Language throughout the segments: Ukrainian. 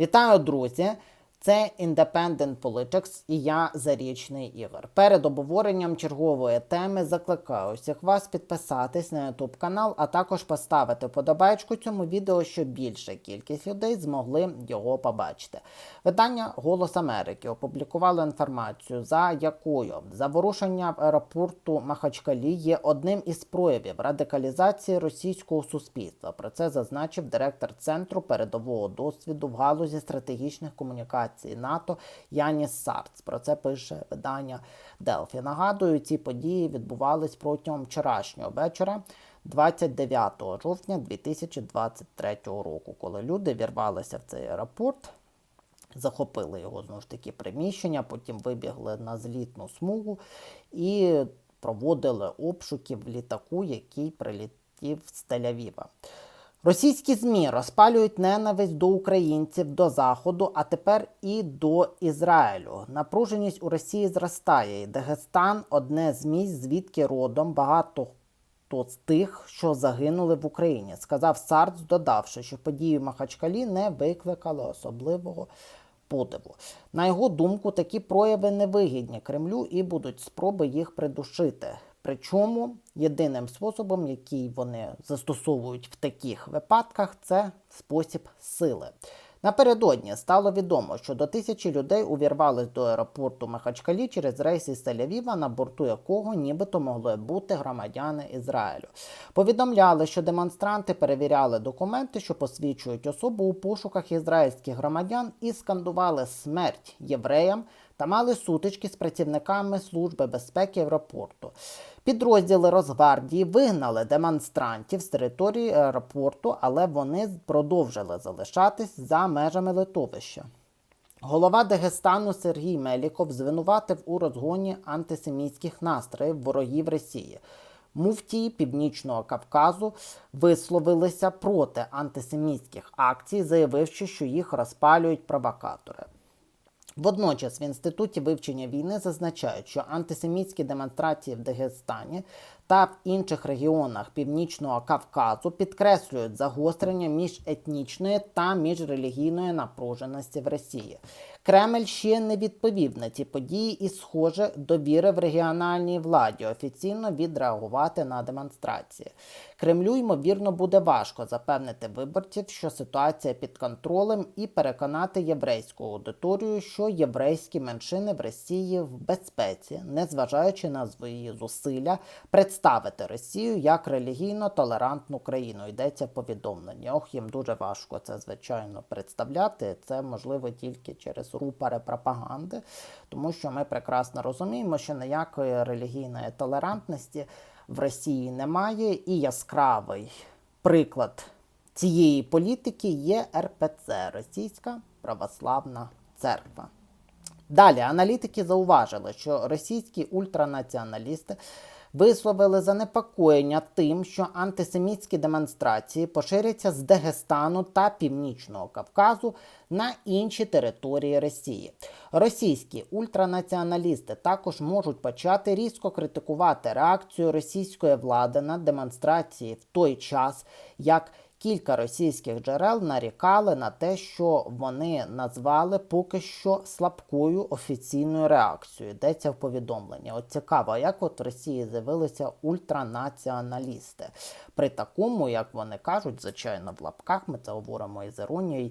Вітаю, друзі! Це Independent Politics і я Зарічний Ігор. Перед обговоренням чергової теми закликаю всіх вас підписатись на YouTube канал, а також поставити подобайку цьому відео, щоб більша кількість людей змогли його побачити. Видання Голос Америки опублікувало інформацію, за якою заворушення аеропорту Махачкалі є одним із проявів радикалізації російського суспільства. Про це зазначив директор центру передового досвіду в галузі стратегічних комунікацій НАТО Яніс Сарц. Про це пише видання Делфі. Нагадую, ці події відбувались протягом вчорашнього вечора. 29 жовтня 2023 року, коли люди вірвалися в цей аеропорт, захопили його знову ж таки приміщення, потім вибігли на злітну смугу і проводили обшуки в літаку, який прилетів з Тель-Авіва. Російські ЗМІ розпалюють ненависть до українців, до Заходу, а тепер і до Ізраїлю. Напруженість у Росії зростає. І Дагестан одне з місць, звідки родом багато хто з тих, що загинули в Україні, сказав Сарц, додавши, що події в Махачкалі не викликали особливого подиву. На його думку, такі прояви невигідні Кремлю і будуть спроби їх придушити. Причому єдиним способом, який вони застосовують в таких випадках, це спосіб сили. Напередодні стало відомо, що до тисячі людей увірвались до аеропорту Махачкалі через рейс із Тель-Авіва, на борту якого нібито могли бути громадяни Ізраїлю. Повідомляли, що демонстранти перевіряли документи, що посвідчують особу у пошуках ізраїльських громадян, і скандували смерть євреям та мали сутички з працівниками Служби безпеки аеропорту. Підрозділи Росгвардії вигнали демонстрантів з території аеропорту, але вони продовжили залишатись за межами литовища. Голова Дагестану Сергій Меліков звинуватив у розгоні антисемітських настроїв ворогів Росії. Муфтії Північного Кавказу висловилися проти антисемітських акцій, заявивши, що їх розпалюють провокатори. Водночас в інституті вивчення війни зазначають, що антисемітські демонстрації в Дагестані та в інших регіонах Північного Кавказу підкреслюють загострення міжетнічної та міжрелігійної напруженості в Росії. Кремль ще не відповів на ці події і, схоже, довірив регіональній владі офіційно відреагувати на демонстрації. Кремлю, ймовірно, буде важко запевнити виборців, що ситуація під контролем, і переконати єврейську аудиторію, що єврейські меншини в Росії в безпеці, незважаючи на свої зусилля представити Росію як релігійно толерантну країну. Йдеться повідомлення. Ох, їм дуже важко це звичайно представляти. Це можливо тільки через рупори пропаганди, тому що ми прекрасно розуміємо, що ніякої релігійної толерантності в Росії немає, і яскравий приклад цієї політики є РПЦ Російська Православна Церква. Далі аналітики зауважили, що російські ультранаціоналісти висловили занепокоєння тим, що антисемітські демонстрації поширяться з Дагестану та Північного Кавказу на інші території Росії. Російські ультранаціоналісти також можуть почати різко критикувати реакцію російської влади на демонстрації в той час, як Кілька російських джерел нарікали на те, що вони назвали поки що слабкою офіційною реакцією. Йдеться в повідомленні. От цікаво, як от в Росії з'явилися ультранаціоналісти. При такому, як вони кажуть, звичайно, в лапках ми це говоримо із іронією,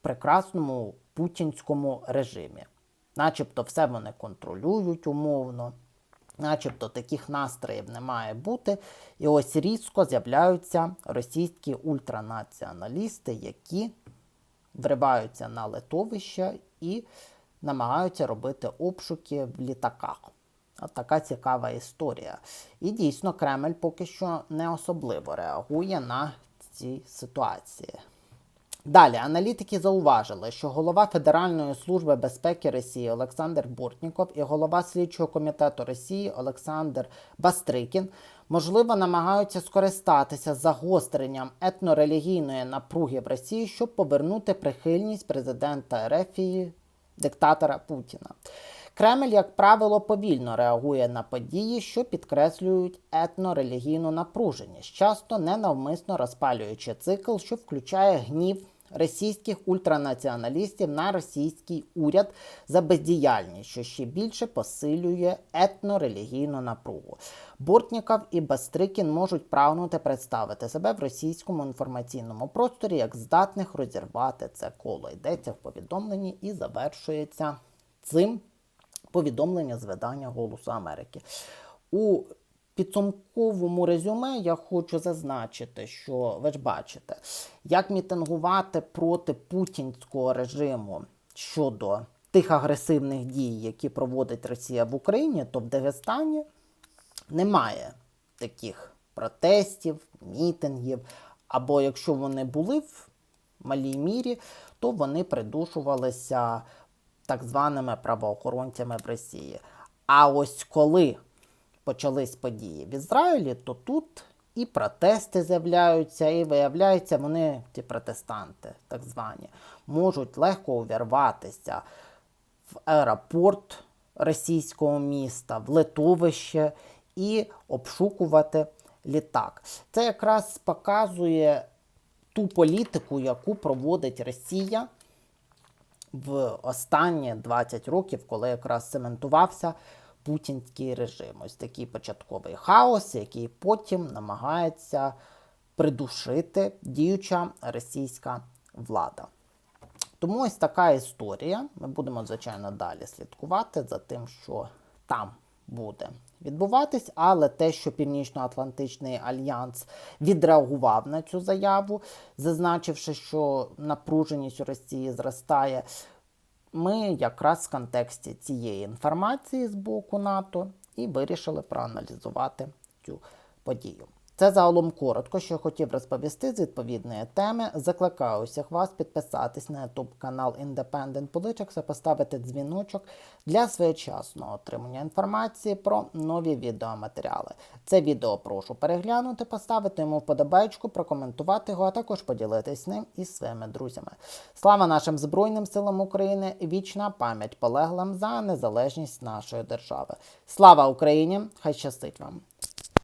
прекрасному путінському режимі. Начебто все вони контролюють умовно. Начебто таких настроїв не має бути. І ось різко з'являються російські ультранаціоналісти, які вриваються на литовище і намагаються робити обшуки в літаках. От така цікава історія. І дійсно Кремль поки що не особливо реагує на ці ситуації. Далі аналітики зауважили, що голова Федеральної служби безпеки Росії Олександр Бортніков і голова слідчого комітету Росії Олександр Бастрикін можливо намагаються скористатися загостренням етнорелігійної напруги в Росії, щоб повернути прихильність президента Ерефії диктатора Путіна. Кремль, як правило, повільно реагує на події, що підкреслюють етнорелігійну напруженість, часто ненавмисно розпалюючи цикл, що включає гнів російських ультранаціоналістів на російський уряд за бездіяльність, що ще більше посилює етнорелігійну напругу. Бортніков і Бастрикін можуть прагнути представити себе в російському інформаційному просторі як здатних розірвати це коло. Йдеться в повідомленні і завершується цим повідомлення з видання Голосу Америки. У підсумковому резюме я хочу зазначити, що ви ж бачите, як мітингувати проти путінського режиму щодо тих агресивних дій, які проводить Росія в Україні, то в Дагестані немає таких протестів, мітингів. Або якщо вони були в малій мірі, то вони придушувалися так званими правоохоронцями в Росії. А ось коли почались події в Ізраїлі, то тут і протести з'являються, і виявляється, вони, ті протестанти, так звані, можуть легко увірватися в аеропорт російського міста, в литовище і обшукувати літак. Це якраз показує ту політику, яку проводить Росія в останні 20 років, коли якраз цементувався путінський режим. Ось такий початковий хаос, який потім намагається придушити діюча російська влада. Тому ось така історія. Ми будемо, звичайно, далі слідкувати за тим, що там буде відбуватись, але те, що Північно-Атлантичний альянс відреагував на цю заяву, зазначивши, що напруженість у Росії зростає, ми якраз в контексті цієї інформації з боку НАТО і вирішили проаналізувати цю подію. Це загалом коротко, що я хотів розповісти з відповідної теми. Закликаю усіх вас підписатись на YouTube канал Independent Politics і поставити дзвіночок для своєчасного отримання інформації про нові відеоматеріали. Це відео прошу переглянути, поставити йому вподобайку, прокоментувати його, а також поділитись ним із своїми друзями. Слава нашим Збройним силам України! Вічна пам'ять полеглим за незалежність нашої держави. Слава Україні! Хай щастить вам!